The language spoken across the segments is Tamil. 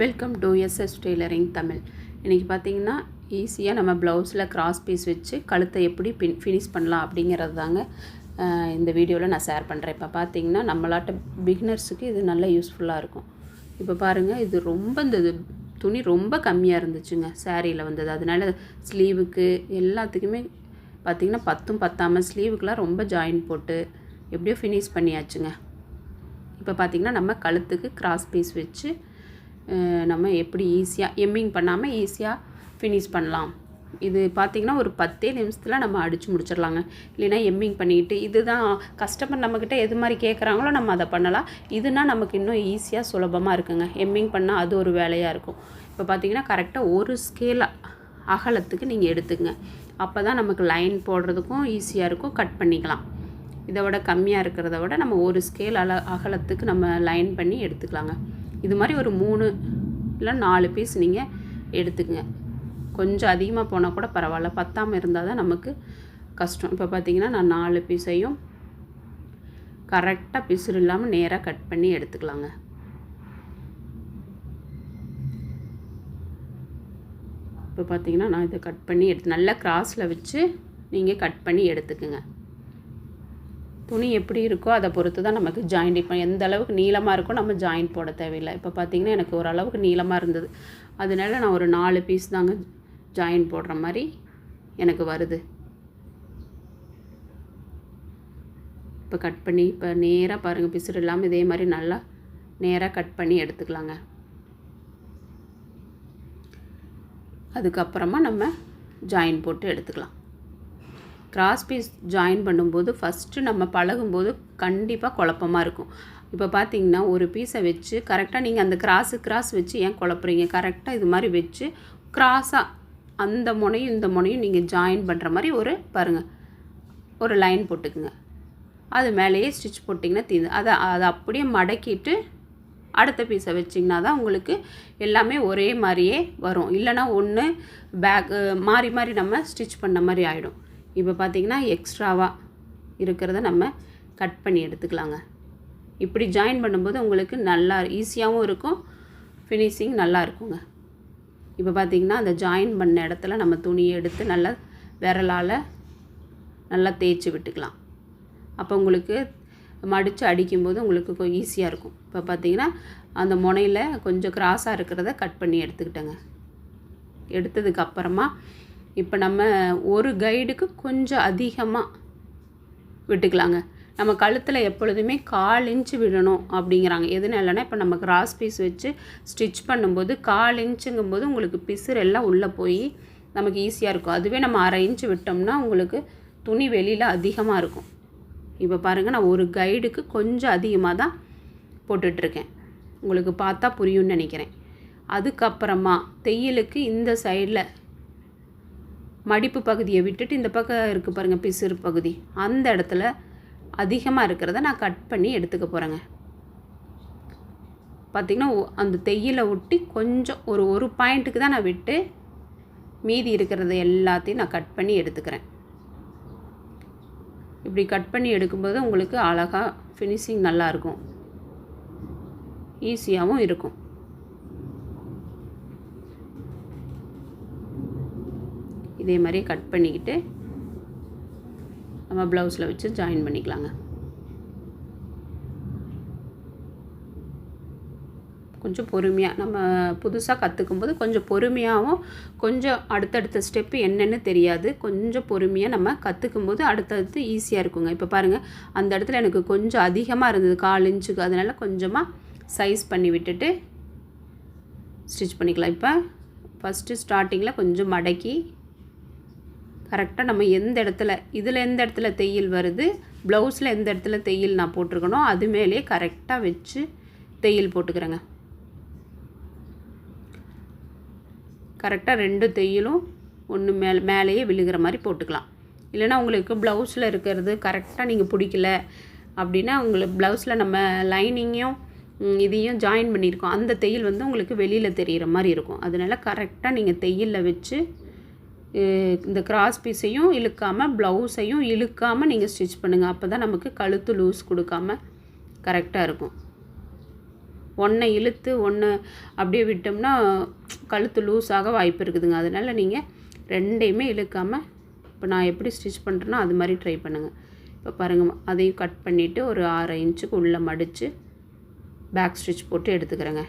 Welcome to S S tailoring Tamil இன்றைக்கி பார்த்தீங்கன்னா ஈஸியாக நம்ம ப்ளவுஸில் கிராஸ் பீஸ் வச்சு கழுத்தை எப்படி பின் ஃபினிஷ் பண்ணலாம் அப்படிங்கிறது தாங்க இந்த வீடியோவில் நான் ஷேர் பண்ணுறேன் இப்போ பார்த்தீங்கன்னா நம்மளாட்ட பிகினர்ஸுக்கு இது நல்ல யூஸ்ஃபுல்லாக இருக்கும். இப்போ பாருங்கள் இது ரொம்ப இந்த இது துணி ரொம்ப கம்மியாக இருந்துச்சுங்க சேரீயில் வந்தது. அதனால ஸ்லீவுக்கு எல்லாத்துக்குமே பார்த்திங்கன்னா பத்தும் பத்தாமல் ஸ்லீவுக்கெலாம் ரொம்ப ஜாயின் போட்டு எப்படியோ ஃபினிஷ் பண்ணியாச்சுங்க. இப்போ பார்த்திங்கன்னா நம்ம கழுத்துக்கு கிராஸ் பீஸ் வச்சு நம்ம எப்படி ஈஸியாக எம்மிங் பண்ணாமல் ஈஸியாக ஃபினிஷ் பண்ணலாம். இது பார்த்திங்கன்னா ஒரு பத்தே நிமிஷத்தில் நம்ம அடித்து முடிச்சிடலாங்க. இல்லைன்னா எம்மிங் பண்ணிக்கிட்டு இதுதான் கஸ்டமர் நம்மக்கிட்ட எது மாதிரி கேட்குறாங்களோ நம்ம அதை பண்ணலாம். இதுனா நமக்கு இன்னும் ஈஸியாக சுலபமாக இருக்குங்க. எம்மிங் பண்ணால் அது ஒரு வேலையாக இருக்கும். இப்போ பார்த்திங்கன்னா கரெக்டாக ஒரு ஸ்கேல் அகலத்துக்கு நீங்கள் எடுத்துக்கங்க. அப்போ தான் நமக்கு லைன் போடுறதுக்கும் ஈஸியாக இருக்கும். கட் பண்ணிக்கலாம். இதை விட கம்மியாக இருக்கிறத விட நம்ம ஒரு ஸ்கேல் அல அகலத்துக்கு நம்ம லைன் பண்ணி எடுத்துக்கலாங்க. இது மாதிரி ஒரு மூணு இல்லை நாலு பீஸ் நீங்கள் எடுத்துக்கங்க. கொஞ்சம் அதிகமாக போனால் கூட பரவாயில்ல. பத்தாமல் இருந்தால் தான் நமக்கு கஷ்டம். இப்போ பார்த்தீங்கன்னா நான் நாலு பீஸையும் கரெக்டாக பிசுறு இல்லாமல் நேராக கட் பண்ணி எடுத்துக்கலாங்க. இப்போ பார்த்தீங்கன்னா நான் இதை கட் பண்ணி எடுத்து நல்லா கிராஸில் வச்சு நீங்கள் கட் பண்ணி எடுத்துக்கோங்க. துணி எப்படி இருக்கோ அதை பொறுத்து தான் நமக்கு ஜாயிண்ட் இப்போ எந்த அளவுக்கு நீளமாக இருக்கோ நம்ம ஜாயின் போட தேவையில்லை. இப்போ பார்த்தீங்கன்னா எனக்கு ஓரளவுக்கு நீளமாக இருந்தது. அதனால நான் ஒரு நாலு பீஸ் தாங்க ஜாயின் போடுற மாதிரி எனக்கு வருது. இப்போ கட் பண்ணி இப்போ நேராக பாருங்கள் பிசுறு இல்லாமல் இதே மாதிரி நல்லா நேராக கட் பண்ணி எடுத்துக்கலாங்க. அதுக்கப்புறமா நம்ம ஜாயின் போட்டு எடுத்துக்கலாம். கிராஸ் பீஸ் ஜாயின் பண்ணும்போது ஃபஸ்ட்டு நம்ம பழகும்போது கண்டிப்பாக குழப்பமாக இருக்கும். இப்போ பார்த்தீங்கன்னா ஒரு பீஸை வச்சு கரெக்டாக நீங்கள் அந்த கிராஸு கிராஸ் வச்சு ஏன் குழப்புறீங்க? கரெக்டாக இது மாதிரி வச்சு கிராஸாக அந்த முனையும் இந்த முனையும் நீங்கள் ஜாயின் பண்ணுற மாதிரி ஒரு பாருங்கள் ஒரு லைன் போட்டுக்குங்க. அது மேலேயே ஸ்டிச் போட்டிங்கன்னா தீந்து அதை அதை அப்படியே மடக்கிட்டு அடுத்த பீஸை வச்சிங்கன்னா தான் உங்களுக்கு எல்லாமே ஒரே மாதிரியே வரும். இல்லைனா ஒன்று பேக் மாறி மாறி நம்ம ஸ்டிச் பண்ண மாதிரி ஆகிடும் இப்போ பார்த்திங்கன்னா எக்ஸ்ட்ராவாக இருக்கிறத நம்ம கட் பண்ணி எடுத்துக்கலாங்க. இப்படி ஜாயின் பண்ணும்போது உங்களுக்கு நல்லா ஈஸியாகவும் இருக்கும் ஃபினிஷிங் நல்லா இருக்குங்க. இப்போ பார்த்தீங்கன்னா அந்த ஜாயின் பண்ண இடத்துல நம்ம துணியை எடுத்து நல்லா விரலால் நல்லா தேய்ச்சி விட்டுக்கலாம். அப்போ உங்களுக்கு மடித்து அடிக்கும்போது உங்களுக்கு கொஞ்சம் ஈஸியாக இருக்கும். இப்போ பார்த்தீங்கன்னா அந்த முனையில் கொஞ்சம் கிராஸாக இருக்கிறத கட் பண்ணி எடுத்துக்கிட்டேங்க. எடுத்ததுக்கப்புறமா இப்போ நம்ம ஒரு கைடுக்கு கொஞ்சம் அதிகமாக விட்டுக்கலாங்க. நம்ம கழுத்தில் எப்பொழுதுமே கால் இன்ச்சு விடணும் அப்படிங்கிறாங்க. எதுனாலனா இப்போ நம்ம கிராஸ் பீஸ் வச்சு ஸ்டிச் பண்ணும்போது கால் இன்ச்சுங்கும்போது உங்களுக்கு பிசுறு எல்லாம் உள்ளே போய் நமக்கு ஈஸியாக இருக்கும். அதுவே நம்ம அரை இன்ச்சு விட்டோம்னா உங்களுக்கு துணி வெளியில் அதிகமாக இருக்கும். இப்போ பாருங்கள் நான் ஒரு கைடுக்கு கொஞ்சம் அதிகமாக தான் போட்டுட்ருக்கேன். உங்களுக்கு பார்த்தா புரியும்னு நினைக்கிறேன். அதுக்கப்புறமா தையலுக்கு இந்த சைடில் மடிப்பு பகுதியை விட்டுட்டு இந்த பக்கம் இருக்குது பாருங்கள் பிசுறு பகுதி. அந்த இடத்துல அதிகமாக இருக்கிறத நான் கட் பண்ணி எடுத்துக்க போகிறேங்க பார்த்திங்கன்னா ஒ- அந்த தையில ஒட்டி கொஞ்சம் ஒரு ஒரு பாயிண்ட்டுக்கு தான் நான் விட்டு மீதி இருக்கிறத எல்லாத்தையும் நான் கட் பண்ணி எடுத்துக்கிறேன். இப்படி கட் பண்ணி எடுக்கும்போது உங்களுக்கு அழகாக ஃபினிஷிங் நல்லாயிருக்கும் ஈஸியாகவும் இருக்கும். இதே மாதிரி கட் பண்ணிக்கிட்டு நம்ம ப்ளவுஸில் வச்சு ஜாயின் பண்ணிக்கலாங்க. கொஞ்சம் பொறுமையாக நம்ம புதுசாக கற்றுக்கும்போது கொஞ்சம் பொறுமையாகவும் கொஞ்சம் அடுத்தடுத்த ஸ்டெப்பு என்னென்னு தெரியாது. கொஞ்சம் பொறுமையாக நம்ம கற்றுக்கும்போது அடுத்தடுத்து ஈஸியாக இருக்குங்க. இப்போ பாருங்கள் அந்த இடத்துல எனக்கு கொஞ்சம் அதிகமாக இருந்தது கால் இன்ச்சுக்கு அதனால் கொஞ்சமாக சைஸ் பண்ணி விட்டுட்டு ஸ்டிச் பண்ணிக்கலாம். இப்போ ஃபஸ்ட்டு ஸ்டார்டிங்கில் கொஞ்சம் மடக்கி கரெக்டாக நம்ம எந்த இடத்துல இதில் எந்த இடத்துல தையல் வருது ப்ளவுஸில் எந்த இடத்துல தையல் நான் போட்டிருக்கனோ அது மேலே கரெக்டாக வச்சு தையல் போட்டுக்கிறேங்க. கரெக்டாக ரெண்டு தையலும் ஒன்று மேலே மேலேயே விழுகிற மாதிரி போட்டுக்கலாம். இல்லைன்னா உங்களுக்கு ப்ளவுஸில் இருக்கிறது கரெக்டாக நீங்கள் பிடிக்கல அப்படின்னா உங்களுக்கு ப்ளவுஸில் நம்ம லைனிங்கையும் இதையும் ஜாயின் பண்ணியிருக்கோம். அந்த தையல் வந்து உங்களுக்கு வெளியில் தெரிகிற மாதிரி இருக்கும். அதனால் கரெக்டாக நீங்கள் தையலில் வச்சு இந்த கிராஸ் பீஸையும் இழுக்காமல் ப்ளவுஸையும் இழுக்காமல் நீங்கள் ஸ்டிச் பண்ணுங்கள் அப்போ தான் நமக்கு கழுத்து லூஸ் கொடுக்காம கரெக்டாக இருக்கும். ஒன்றை இழுத்து ஒன்று அப்படியே விட்டோம்னா கழுத்து லூஸாக வாய்ப்பு இருக்குதுங்க. அதனால் நீங்கள் ரெண்டையுமே இழுக்காமல் இப்போ நான் எப்படி ஸ்டிச் பண்ணுறேனோ அது மாதிரி ட்ரை பண்ணுங்கள் இப்போ பாருங்கள் அதையும் கட் பண்ணிவிட்டு ஒரு ஆறு இன்ச்சுக்கு உள்ளே மடித்து பேக் ஸ்டிச் போட்டு எடுத்துக்கிறேங்க.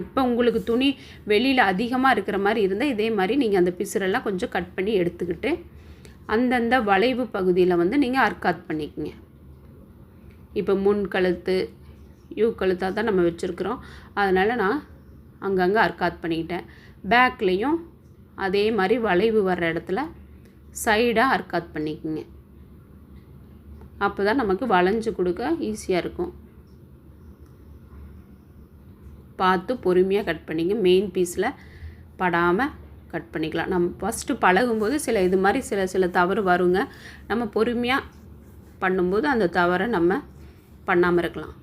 இப்போ உங்களுக்கு துணி வெளியில் அதிகமாக இருக்கிற மாதிரி இருந்தால் இதே மாதிரி நீங்கள் அந்த பிசுரெல்லாம் கொஞ்சம் கட் பண்ணி எடுத்துக்கிட்டு அந்தந்த வளைவு பகுதியில் வந்து நீங்கள் அர்க்காத் பண்ணிக்கங்க. இப்போ முன் கழுத்து யூ கழுத்தாக தான் நம்ம வச்சுருக்குறோம். அதனால் நான் அங்கங்கே அர்க்காத் பண்ணிக்கிட்டேன். பேக்லேயும் அதே மாதிரி வளைவு வர்ற இடத்துல சைடாக அர்க்காத் பண்ணிக்கோங்க. அப்போ தான் நமக்கு வளைஞ்சு கொடுக்க ஈஸியாக இருக்கும். பார்த்து பொறுமையாக கட் பண்ணிங்க. மெயின் பீஸில் படாமல் கட் பண்ணிக்கலாம். நம்ம ஃபஸ்ட்டு பழகும்போது சில இது மாதிரி சில சில தவறு வருங்க. நம்ம பொறுமையாக பண்ணும்போது அந்த தவறை நம்ம பண்ணாமல் இருக்கலாம்.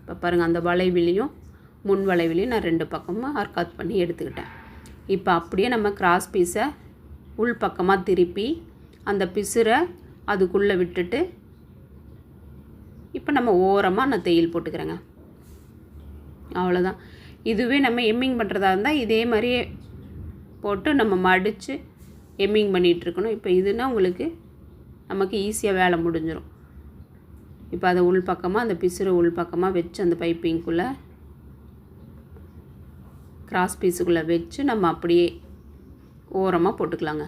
இப்போ பாருங்கள் அந்த வளைவிலையும் முன் வளைவிலையும் நான் ரெண்டு பக்கமும் அர்க்காத் பண்ணி எடுத்துக்கிட்டேன். இப்போ அப்படியே நம்ம கிராஸ் பீஸை உள் பக்கமாக திருப்பி அந்த பிசுரை அதுக்குள்ளே விட்டுட்டு இப்போ நம்ம ஓரமாக நான் தையல் போட்டுக்கிறேங்க. அவ்வளோதான் இதுவே நம்ம எம்மிங் பண்ணுறதா இருந்தால் இதே மாதிரியே போட்டு நம்ம மடித்து எம்மிங் பண்ணிகிட்ருக்கணும் இப்போ இதுனா உங்களுக்கு நமக்கு ஈஸியாக வேலை முடிஞ்சிடும் இப்போ அதை உள் பக்கமாக அந்த பிசுறு உள் பக்கமாக வச்சு அந்த பைப்பிங்குள்ளே கிராஸ் பீஸுக்குள்ளே வச்சு நம்ம அப்படியே ஓரமாக போட்டுக்கலாங்க.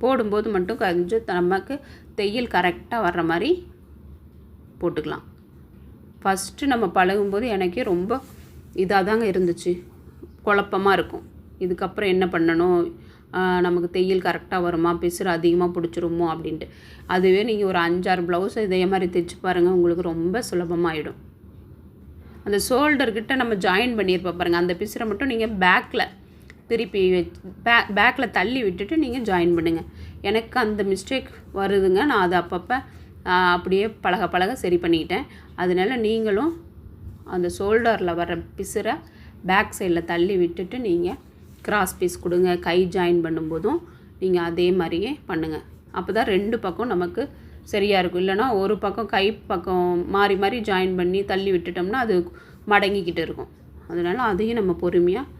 போடும்போது மட்டும் கொஞ்சம் நமக்கு தையல் கரெக்டாக வர்ற மாதிரி போட்டுக்கலாம். ஃபஸ்ட்டு நம்ம பழகும்போது எனக்கே ரொம்ப இதாக தாங்க இருந்துச்சு. குழப்பமாக இருக்கும். இதுக்கப்புறம் என்ன பண்ணணும்? நமக்கு தையல் கரெக்டாக வருமா? பிசுறு அதிகமாக பிடிச்சிருமோ? அப்படின்ட்டு. அதுவே நீங்கள் ஒரு அஞ்சாறு ப்ளவுஸ் இதே மாதிரி தைச்சு பாருங்கள் உங்களுக்கு ரொம்ப சுலபமாகிடும் அந்த ஷோல்டர்கிட்ட நம்ம ஜாயின் பண்ணியிருப்போம் பாருங்கள் அந்த பிசுரை மட்டும் நீங்கள் பேக்கில் திருப்பி வச் பே பேக்கில் தள்ளி விட்டுட்டு நீங்கள் ஜாயின் பண்ணுங்கள் எனக்கு அந்த மிஸ்டேக் வருதுங்க நான் அதை அப்பப்போ அப்படியே பழக பழக சரி பண்ணிக்கிட்டேன். அதனால் நீங்களும் அந்த ஷோல்டரில் வர பிசுரை பேக் சைடில் தள்ளி விட்டுட்டு நீங்கள் கிராஸ் பீஸ் கொடுங்க. கை ஜாயின் பண்ணும்போதும் நீங்கள் அதே மாதிரியே பண்ணுங்கள் அப்போ தான் ரெண்டு பக்கம் நமக்கு சரியாக இருக்கும். இல்லைனா ஒரு பக்கம் கை பக்கம் மாறி மாறி ஜாயின் பண்ணி தள்ளி விட்டுட்டோம்னா அது மடங்கிக்கிட்டு இருக்கும். அதனால் அதையும் நம்ம பொறுமையாக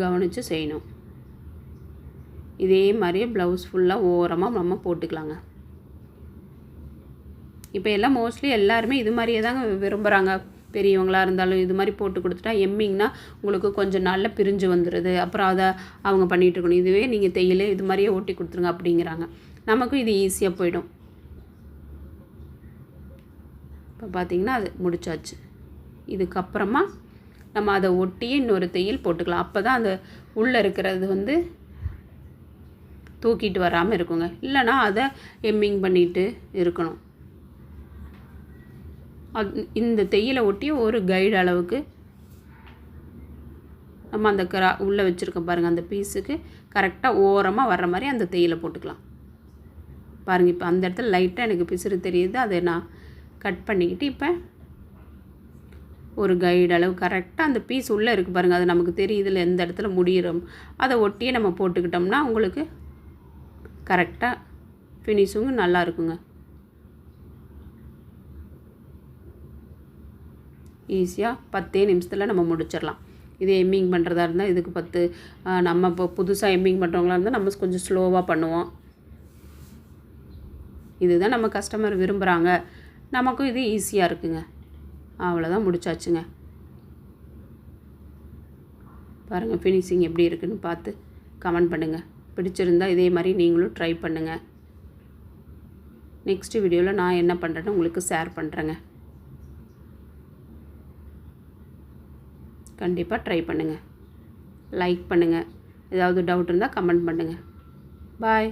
கவனித்து செய்யணும். இதே மாதிரியே ப்ளவுஸ் ஃபுல்லாக ஓரமாக நம்ம போட்டுக்கலாங்க. இப்போ எல்லாம் மோஸ்ட்லி எல்லாருமே இது மாதிரியே தாங்க விரும்புகிறாங்க பெரியவங்களாக இருந்தாலும் இது மாதிரி போட்டு கொடுத்துட்டா எம்மிங்னா உங்களுக்கு கொஞ்சம் நாளில் பிரிஞ்சு வந்துடுது அப்புறம் அதை அவங்க பண்ணிகிட்டு இருக்கணும். இதுவே நீங்கள் தையல் இது மாதிரியே ஓட்டி கொடுத்துருங்க அப்படிங்கிறாங்க. நமக்கும் இது ஈஸியாக போயிடும். இப்போ பார்த்திங்கன்னா அது முடிச்சாச்சு. இதுக்கப்புறமா நம்ம அதை ஒட்டியே இன்னொரு தையல் போட்டுக்கலாம். அப்போ தான் அந்த உள்ளே இருக்கிறது வந்து தூக்கிட்டு வராமல் இருக்குங்க. இல்லைனா அதை எம்மிங் பண்ணிட்டு இருக்கணும். இந்த தையலை ஒட்டி ஒரு கைடு அளவுக்கு நம்ம அந்த கரா உள்ளே வச்சுருக்கோம் பாருங்கள் அந்த பீஸுக்கு கரெக்டாக ஓரமாக வர்ற மாதிரி அந்த தையலை போட்டுக்கலாம். பாருங்கள் இப்போ அந்த இடத்துல லைட்டாக எனக்கு பிசுறு தெரியுது. அதை நான் கட் பண்ணிக்கிட்டு இப்போ ஒரு கைடு அளவு கரெக்டாக அந்த பீஸ் உள்ளே இருக்குது பாருங்கள் அது நமக்கு தெரியுதுல எந்த இடத்துல முடியிறோம். அதை ஒட்டியே நம்ம போட்டுக்கிட்டோம்னா உங்களுக்கு கரெக்டாக ஃபினிஷிங்கும் நல்லா இருக்குங்க. ஈஸியாக பத்தே நிமிஷத்தில் நம்ம முடிச்சிடலாம். இது எம்மிங் பண்ணுறதா இருந்தால் இதுக்கு பத்து. நம்ம இப்போ புதுசாக எம்மிங் பண்ணுறவங்களா இருந்தால் நம்ம கொஞ்சம் ஸ்லோவாக பண்ணுவோம். இதுதான் நம்ம கஸ்டமர் விரும்புகிறாங்க நமக்கும் இது ஈஸியாக இருக்குங்க. அவ்வளோதான் முடிச்சாச்சுங்க. பாருங்கள் ஃபினிஷிங் எப்படி இருக்குன்னு பார்த்து கமெண்ட் பண்ணுங்கள் பிடிச்சிருந்தா இதே மாதிரி நீங்களும் ட்ரை பண்ணுங்கள் நெக்ஸ்ட் வீடியோவில் நான் என்ன பண்ணுறேன்னு உங்களுக்கு ஷேர் பண்ணுறேங்க கண்டிப்பாக ட்ரை பண்ணுங்கள் லைக் பண்ணுங்கள் ஏதாவது டவுட் இருந்தால் கமெண்ட் பண்ணுங்கள் பாய்